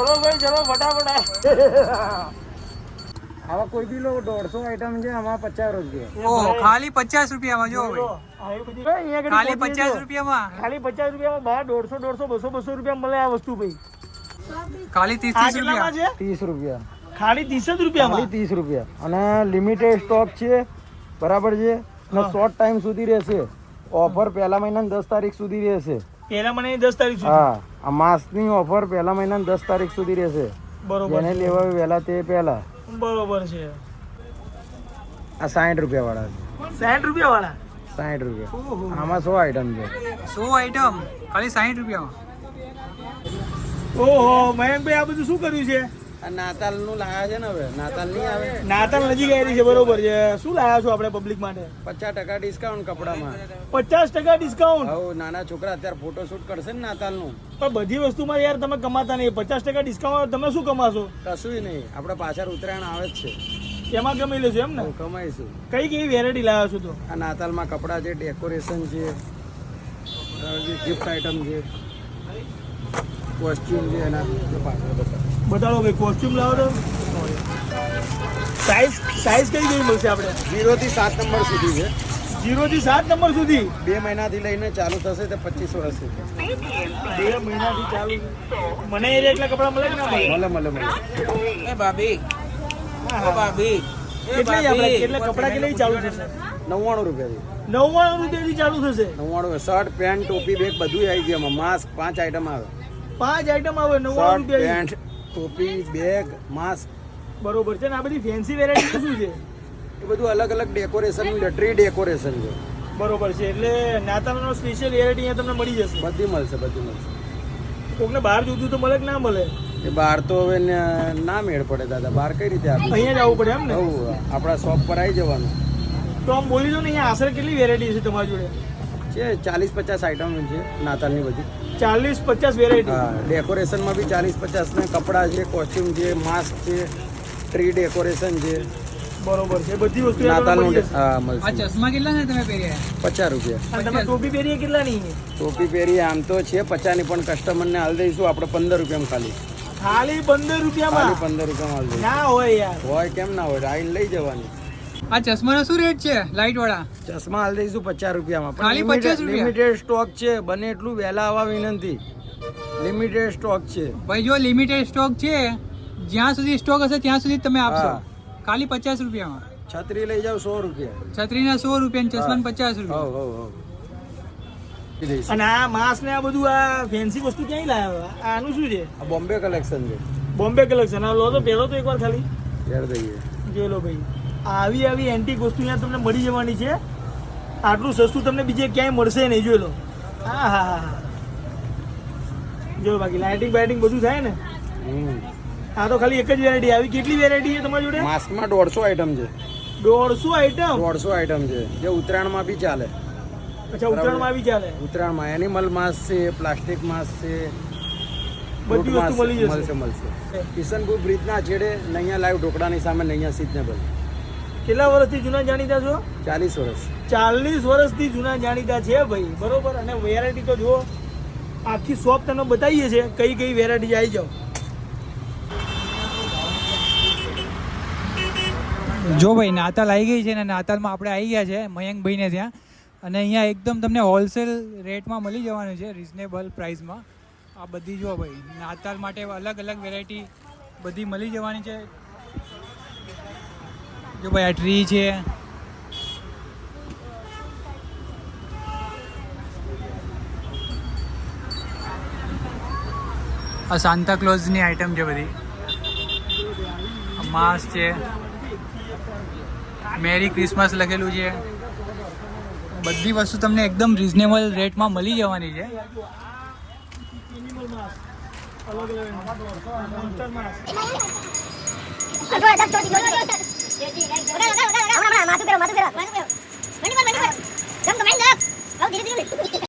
ચલો ભાઈ ચલો ફટાફટ. આવા કોઈ બી લો દોઢસો આઈટમ છે આમાં પચાસ રૂપિયા. ઓહો ખાલી પચાસ રૂપિયામાં જો ભાઈ. ખાલી પચાસ. રૂપિયામાં? ખાલી પચાસ રૂપિયામાં બહાર દોઢસો દોઢસો બસો બસો રૂપિયા મળે આ વસ્તુ ભાઈ. ખાલી ત્રીસ ત્રીસ રૂપિયા. ત્રીસ રૂપિયા. ખાલી ત્રીસ જ ખાલી ત્રીસ રૂપિયા. અને લિમિટેડ સ્ટોક છે બરાબર છે? અને શોર્ટ ટાઈમ સુધી રહેશે. ઓફર પહેલા મહિનાની દસ તારીખ સુધી રહેશે. પહેલા મહિનાની દસ તારીખ સુધી? હા આ માસની ઓફર પહેલા મહિનાની દસ તારીખ સુધી રહેશે. બરોબર એને લેવા વહેલા તે પહેલા. બરોબર છે. આ સાઠ રૂપિયા વાળા છે. સાઠ રૂપિયા વાળા સાઠ રૂપિયા આમાં સો આઈટમ છે. સો આઈટમ ખાલી સાઠ રૂપિયામાં? ઓહો મયંકભાઈ આ બધું શું કર્યું છે? નાતાલનું લાયા છે ને હવે? નાતાલ નહીં આવે? નાતાલ નજીક આવી છે બરોબર છે. શું લાયા છો આપણે પબ્લિક માટે? પચાસ ટકા ડિસ્કાઉન્ટ કપડામાં. પચાસ ટકા ડિસ્કાઉન્ટ હવે નાના છોકરા અત્યારે ફોટોશૂટ કરશે ને નાતાલનું. પણ બધી વસ્તુમાં યાર તમે કમાતા નહીં. પચાસ ટકા ડિસ્કાઉન્ટ તમે શું કમાશો? કશું નહીં. આપણે પાછળ ઉત્તરાયણ આવે જ છે. એમાં કમાઈ લેશો એમ ને? કમાઈશું. કઈ કઈ વેરાયટી લાવ્યા છો તો? આ નાતાલમાં કપડાં છે ડેકોરેશન છે ગિફ્ટ આઈટમ છે. કોસ્ટ્યુમ છે એના બતાડો ભાઈ કોસ્ટ્યુમ લાવો તો. સાઈઝ સાઈઝ કઈ કઈ મળશે આપણે? ઝીરો થી સાત નંબર સુધી છે. જીરો થી સાત નંબર સુધી? બે મહિનાથી લઈને ચાલુ થશે તે પચીસ વર્ષ સુધી. બે મહિનાથી ચાલુ? મને એ એટલા કપડા મળે કે ના મળે? મળે મળે એ ભાભી. હા, ઓ હા. ભાભી. કેટલા આપણે ભાભી કેટલા કપડા કેટલી ચાલુ થશે? નવ્વાણું રૂપિયાથી. નવ્વાણું રૂપિયાથી ચાલુ થશે? નવ્વાણું શર્ટ પેન્ટ ટોપી બેગ બધું આવી ગયું એમાં. માસ્ક પાંચ આઈટમ આવે. પાંચ આઈટમ આવે નવ્વાણું રૂપિયા પેન્ટ ટોપી બેગ માસ્ક. બરોબર છે ને આ બધી ફેન્સી વેરાયટી શું છે? એ બધું અલગ અલગ ડેકોરેશન ટ્રી ડેકોરેશન છે. બરોબર છે એટલે નાતાલનો સ્પેશિયલ વેરાયટી અહીંયા તમને મળી જશે. બધી મળશે બધી મળશે. કોકને બહાર જોતું તો મળે કે ના મળે? એ બહાર તો હવે ના મેળ પડે દાદા બહાર કઈ રીતે આપણે અહીંયા જ આવવું પડે એમ ને? આપણા શોપ પર આવી જવાનું. તો આમ બોલી દો ને અહીંયા આશરે કેટલી વેરાયટી છે તમારી જોડે? છે ચાલીસ પચાસ આઈટમ છે નાતાલની બધી. ચાલીસ પચાસ વેરાયટી હા ડેકોરેશનમાં બી ચાલીસ પચાસ ને કપડાં છે કોસ્ટ્યુમ છે માસ્ક છે ટ્રી ડેકોરેશન છે. બરોબર છે બધી વસ્તુ નાતાલનું મળી ડે- જશે. હા મળશે. ચશ્મા કેટલા ને તમે પહેર્યા? પચાસ રૂપિયા. તમે ટોપી પહેરીએ કેટલા ટોપી પહેરીએ આમ તો છે પચાસની પણ કસ્ટમરને હાલ દઈશું આપણે પંદર રૂપિયામાં ખાલી. ખાલી પંદર રૂપિયા રૂપિયામાં પંદર રૂપિયામાં હાલ ના હોય યાર. હોય કેમ ના હોય આઈને લઈ જવાની. આ ચશ્માનો શું રેટ છે લાઈટ વાળા ચશ્મા હાલ દઈશું પચાસ રૂપિયામાં. ખાલી પચાસ લિમિટેડ સ્ટોક છે બને એટલું વહેલા આવવા વિનંતી. લિમિટેડ સ્ટોક છે. ભાઈ જો લિમિટેડ સ્ટોક છે જ્યાં સુધી સ્ટોક હશે ત્યાં સુધી તમે આપશો. ખાલી પચાસ રૂપિયામાં. છત્રી લઈ જાવ સો રૂપિયા. છત્રીના સો રૂપિયા ચશ્મા પચાસ રૂપિયા. અને આ માસ ને આ બધું આ ફેન્સી વસ્તુ ક્યાંય લાવ્યા? આનું શું છે? આ બોમ્બે કલેક્શન છે. બોમ્બે કલેક્શન આ લો તો પહેરો તો એકવાર ખાલી. દઈએ. જોઈ લો ભાઈ. આવી આવી એન્ટિક વસ્તુ અહીંયા તમને મળી જવાની છે. આટલું સસ્તું તમને બીજે ક્યાંય મળશે નહીં જોઈ લો. હા હા હા જો બાકી લાઇટિંગ બાઇટિંગ બધું થાય ને. આ તો ખાલી એક જ વેરાયટી આવી કેટલી વેરાયટી છે તમારી જોડે? માસમાં દોઢસો આઈટમ છે. દોઢસો આઈટમ દોઢસો આઈટમ છે. જે ઉત્તરાયણમાં બી ચાલે. અચ્છા ઉત્તરાયણમાં બી ચાલે? ઉત્તરાયણમાં એનિમલ માસ છે પ્લાસ્ટિક માસ છે. બધી વસ્તુ મળી મળશે જશે મળશે કિશનપુર બ્રિજના છેડે નૈયા લાઈવ ઢોકળાની સામે ને અહીંયા સિઝનેબલ કેટલા વર્ષથી જૂના જાણીતા છો? ચાલીસ વર્ષ. ચાલીસ વર્ષથી જૂના જાણીતા છે ભાઈ બરોબર? અને વેરાયટી તો જુઓ આખી શોપ તમને બતાવીએ છે કઈ કઈ વેરાયટી આવી જાઓ. જો ભાઈ નાતાલ આવી ગઈ છે ને નાતાલમાં આપણે આવી ગયા છે મયંકભાઈને ત્યાં. અને અહીંયા એકદમ તમને હોલસેલ રેટમાં મળી જવાનું છે રિઝનેબલ પ્રાઇસમાં આ બધી જો ભાઈ નાતાલ માટે અલગ અલગ વેરાયટી બધી મળી જવાની છે. જો ભાઈ આ ટ્રી છે? આ સાન્તા ક્લોઝની આઈટમ છે બધી. માસ્ક છે. મેરી ક્રિસમસ લખેલું છે. બધી વસ્તુ તમને એકદમ રિઝનેબલ રેટમાં મળી જવાની છે. Animal udah udah udah udah udah udah masuk bro masuk bro masuk bro mandi mandi mandi kamu kemain dong kamu jadi dulu